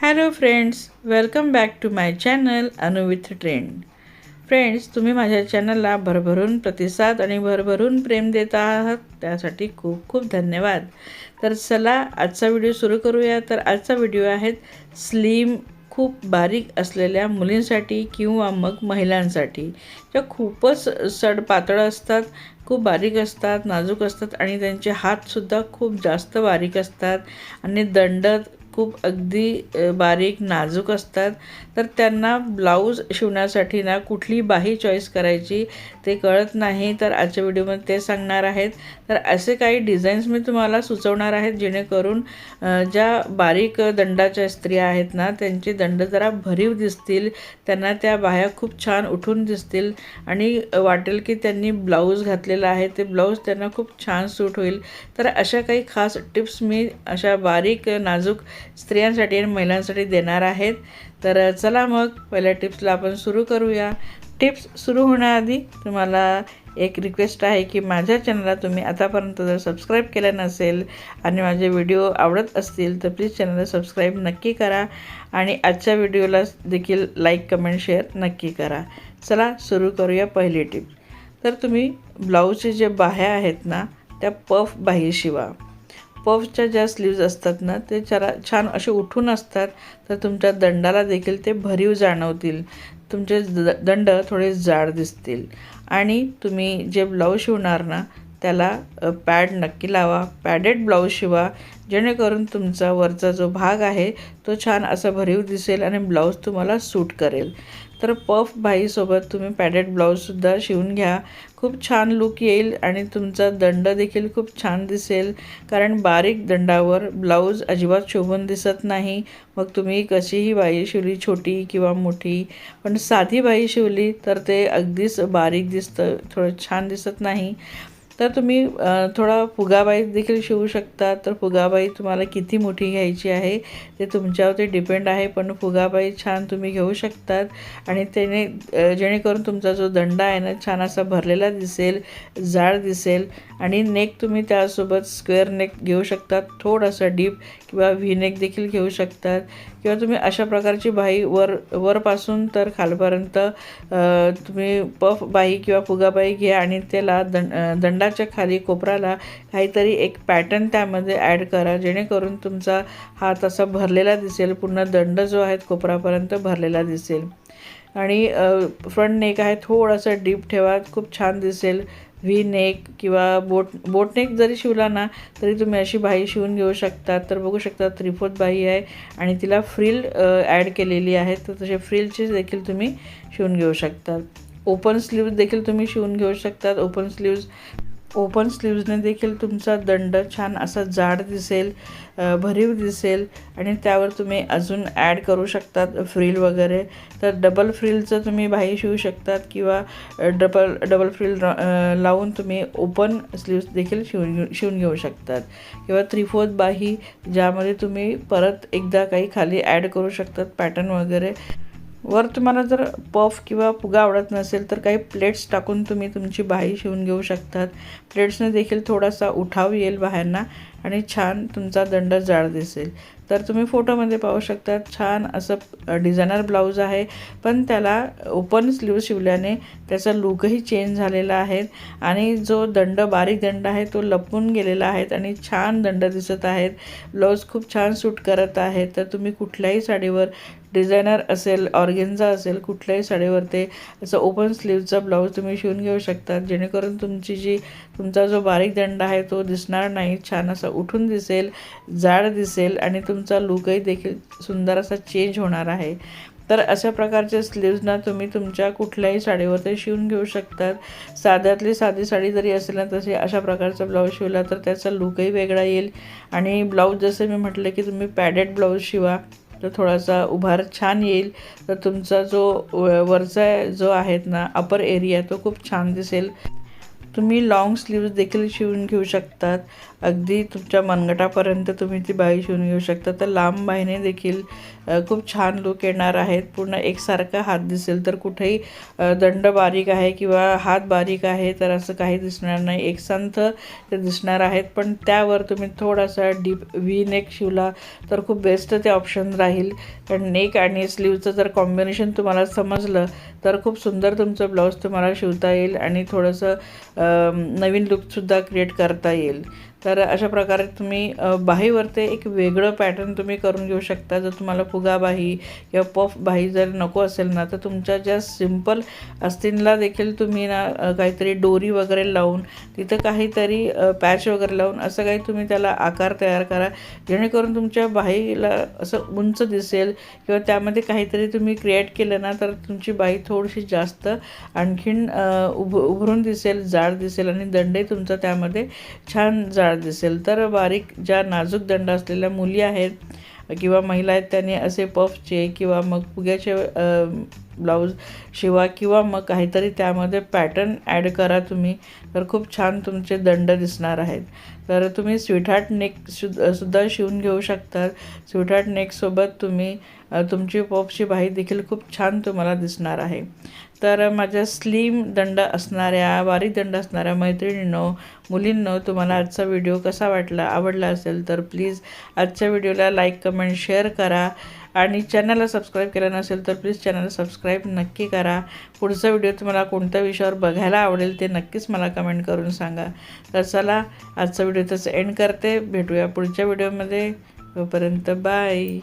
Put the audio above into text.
Hello friends welcome back to my channel अनुविथ trend friends तुम्ही माझ्या चॅनलला भरभरून प्रतिसाद आणि भरभरून प्रेम देत आहात त्यासाठी खूप खूप धन्यवाद. तर चला आजचा व्हिडिओ सुरू करूया. तर आजचा व्हिडिओ आहेत स्लिम खूप बारीक असलेल्या मुलींसाठी किंवा मग महिलांसाठी ज्या खूपच सड पातळ असतात खूप बारीक असतात नाजूक असतात आणि त्यांचे हातसुद्धा खूप जास्त बारीक असतात. आणि दंड खूप अगदी बारीक नाजूक असतात. तर त्यांना ब्लाऊज शिवण्यासाठी ना कुठली बाही चॉईस करायची ते कळत नाही. तर आजच्या व्हिडिओमध्ये ते सांगणार आहेत. तर असे काही डिझाईन्स मी तुम्हाला सुचवणार आहेत जेणेकरून ज्या बारीक दंडाच्या स्त्रिया आहेत ना त्यांचे दंड जरा भरीव दिसतील. त्यांना त्या बाह्या खूप छान उठून दिसतील. आणि वाटेल की त्यांनी ब्लाऊज घातलेला आहे ते ब्लाऊज त्यांना खूप छान सूट होईल. तर अशा काही खास टिप्स मी अशा बारीक नाजूक स्त्रियांसाठी आणि महिलांसाठी देणार आहेत. तर चला मग पहिल्या टिप्सला आपण सुरू करूया. टिप्स सुरू होण्याआधी तुम्हाला एक रिक्वेस्ट आहे की माझ्या चॅनलला तुम्ही आतापर्यंत जर सबस्क्राईब केलं नसेल आणि माझे व्हिडिओ आवडत असतील तर प्लीज चॅनलला सबस्क्राईब नक्की करा आणि आजच्या व्हिडिओला देखील लाईक कमेंट शेअर नक्की करा. चला सुरू करूया पहिली टिप. तर तुम्ही ब्लाऊजचे जे बाह्या आहेत ना त्या पफ बाही शिवा. पफच्या ज्या स्लीव्ज असतात ना ते चरा छान असे उठून असतात तर तुमच्या दंडाला देखील ते भरीव जाणवतील. तुमचे द दंड थोडे जाड दिसतील. आणि तुम्ही जे ब्लाऊज शिवणार ना त्याला पॅड नक्की लावा. पॅडेड ब्लाऊज शिवा. जेणेकरून तुमचा वरचा जो भाग आहे तो छान असा भरीव दिसेल आणि ब्लाऊज तुम्हाला सूट करेल. तर पफ भाईसोबत तुम्ही पॅडेड ब्लाऊजसुद्धा शिवून घ्या. खूप छान लुक येईल आणि तुमचा दंड देखील खूप छान दिसेल. कारण बारीक दंडावर ब्लाऊज अजिबात शोभून दिसत नाही. मग तुम्ही कशीही बाई शिवली छोटी किंवा मोठी पण साधी बाई शिवली तर ते अगदीच बारीक दिसतं. थोडं छान दिसत नाही. तर तुम्ही थोडा फुगाबाई देखील शिवू शकता. तर फुगाबाई तुम्हाला किती मोठी घ्यायची आहे ते तुमच्यावरती डिपेंड आहे पण फुगाबाई छान तुम्ही घेऊ शकतात. आणि त्याने जेणेकरून तुमचा जो दंडा आहे ना छान असा भरलेला दिसेल जाड दिसेल. आणि नेक तुम्ही त्यासोबत स्क्वेअर नेक घेऊ शकतात थोडासा डीप किंवा व्ही नेक देखील घेऊ शकतात. किंवा तुम्ही अशा प्रकारची बाही वर वरपासून तर खालपर्यंत तुम्ही पफ बाही किंवा फुगाबाई घ्या आणि त्याला दं दंडाच्या खाली कोपराला काहीतरी एक पॅटर्न त्यामध्ये ॲड करा जेणेकरून तुमचा हात असा भरलेला दिसेल पूर्ण दंड जो आहे कोपरापर्यंत भरलेला दिसेल. आणि फ्रंट नेक आहे थोडासा डीप ठेवा खूप छान दिसेल. व्ही नेक किंवा बोट बोट नेक जरी शिवला ना तरी तुम्ही अशी बाही शिवून घेऊ शकता. तर बघू शकता त्रिफोत बाही आहे आणि तिला फ्रिल ॲड केलेली आहे. तर तसे फ्रिलचे देखील तुम्ही शिवून घेऊ शकतात ओपन स्लीव्ज देखील तुम्ही शिवून घेऊ शकतात ओपन स्लीव्ज ओपन स्लीव्जने देखील तुमचा दंड छान असा जाड दिसेल भरीव दिसेल आणि त्यावर तुम्ही अजून ॲड करू शकतात फ्रिल वगैरे. तर डबल फ्रिलचं तुम्ही बाही शिवू शकतात किंवा डबल डबल फ्रिल लावून तुम्ही ओपन स्लीव्स देखील शिवून घेऊ शिवून घेऊ शकतात. किंवा त्रिफोत बाही ज्यामध्ये तुम्ही परत एकदा काही खाली ॲड करू शकतात पॅटर्न वगैरे. वर तुम्हाला जर पफ किंवा फुगा आवडत नसेल तर काही प्लेट्स टाकून तुम्ही तुमची बाही शिवून घेऊ शकतात. प्लेट्सने देखील थोडासा उठाव येईल बाहेरना आणि छान तुमचा दंड जाड दिसेल. तर तुम्ही फोटोमध्ये पाहू शकता छान असं डिझायनर ब्लाऊज आहे पण त्याला ओपन स्लीव शिवल्याने त्याचा लुकही चेंज झालेला आहे आणि जो दंड बारीक दंड आहे तो लपून गेलेला आहे आणि छान दंड दिसत आहेत. ब्लाऊज खूप छान सूट करत आहे. तर तुम्ही कुठल्याही साडीवर डिझायनर असेल ऑर्गेन्झा असेल कुठल्याही साडीवर ते असं ओपन स्लीवचा ब्लाऊज तुम्ही शिवून घेऊ शकतात जेणेकरून तुमची जी तुमचा जो बारीक दंड आहे तो दिसणार नाही. छान असा उठून दिसेल जाड दिसेल आणि तुमचा लुकही देखील सुंदर असा चेंज होणार आहे. तर अशा प्रकारच्या स्लीव्जना तुम्ही तुमच्या कुठल्याही साडीवर ते शिवून घेऊ शकतात. साध्यातली साधी साडी जरी असेल ना तशी अशा प्रकारचा ब्लाऊज शिवला तर त्याचा लुकही वेगळा येईल. आणि ब्लाऊज जसं मी म्हटलं की तुम्ही पॅडेड ब्लाऊज शिवा. तर थोडासा उभार छान येईल. तर तुमचा जो व- वरचा जो आहेत ना अपर एरिया तो खूप छान दिसेल. तुम्ही लॉंग स्लीव्ज देखील शिवून घेऊ शकतात. अगदी तुमच्या मनगटापर्यंत तुम्ही ती बाई शिवून घेऊ शकता. तर लांब बाहीने देखील खूप छान लुक येणार आहेत. पूर्ण एकसारखा हात दिसेल. तर कुठेही दंड बारीक आहे किंवा हात बारीक आहे तर असं काही दिसणार नाही. एकसांत ते दिसणार आहेत. पण त्यावर तुम्ही थोडासा डीप व्ही नेक शिवला तर खूप बेस्ट ते ऑप्शन राहील. कारण नेक आणि स्लीवचं जर कॉम्बिनेशन तुम्हाला समजलं तर खूप सुंदर तुमचं ब्लाऊज तुम्हाला शिवता येईल. आणि थोडंसं नवीन लुकसुद्धा क्रिएट करता येईल. तर अशा प्रकारे तुम्ही अ, एक वेगळं पॅटर्न तुम्ही करून घेऊ शकता. जर तुम्हाला फुगा बाही किंवा पफ बाही जर नको असेल ना तर तुमच्या ज्या सिंपल अस्तींला देखील तुम्ही ना काहीतरी डोरी वगैरे लावून तिथं काहीतरी पॅच वगैरे लावून असं काही तुम्ही त्याला आकार तयार करा. जेणेकरून तुमच्या बाहीला असं उंच दिसेल किंवा त्यामध्ये काहीतरी तुम्ही क्रिएट केलं ना तर तुमची बाही थोडीशी जास्त आणखीन उभ उभरून दिसेल जाड दिसेल आणि दंडे तुमचा त्यामध्ये छान जाड दिसेल. तर बारीक ज्या नाजूक दंड असलेल्या मुली आहेत किंवा महिला आहेत त्यांनी असे पफचे किंवा मग फुग्याचे ब्लाऊज शिवा किंवा मग काहीतरी त्यामध्ये पॅटर्न ॲड करा तुम्ही. तर खूप छान तुमचे दंड दिसणार आहेत. तर तुम्ही स्वीटहार्ट नेक सुद्धा सुद्धा शिवून घेऊ शकता. स्वीटहार्ट नेकसोबत तुम्ही तुमची पॉपची बाही देखील खूप छान तुम्हाला दिसणार आहे. तर माझ्या स्लिम दंड असणाऱ्या बारीक दंड असणाऱ्या मैत्रिणींनो मुलींनो तुम्हाला आजचा व्हिडिओ कसा वाटला आवडला असेल तर प्लीज आजच्या व्हिडिओला लाईक कमेंट शेअर करा. आणि चॅनलला सबस्क्राईब केलं नसेल तर प्लीज चॅनलला सबस्क्राईब नक्की करा. पुढचा व्हिडिओ तुम्हाला कोणत्या विषयावर बघायला आवडेल ते नक्कीच मला कमेंट करून सांगा. तर चला आजचा व्हिडिओ तसं एंड करते. भेटूया पुढच्या व्हिडिओमध्ये. तोपर्यंत बाय.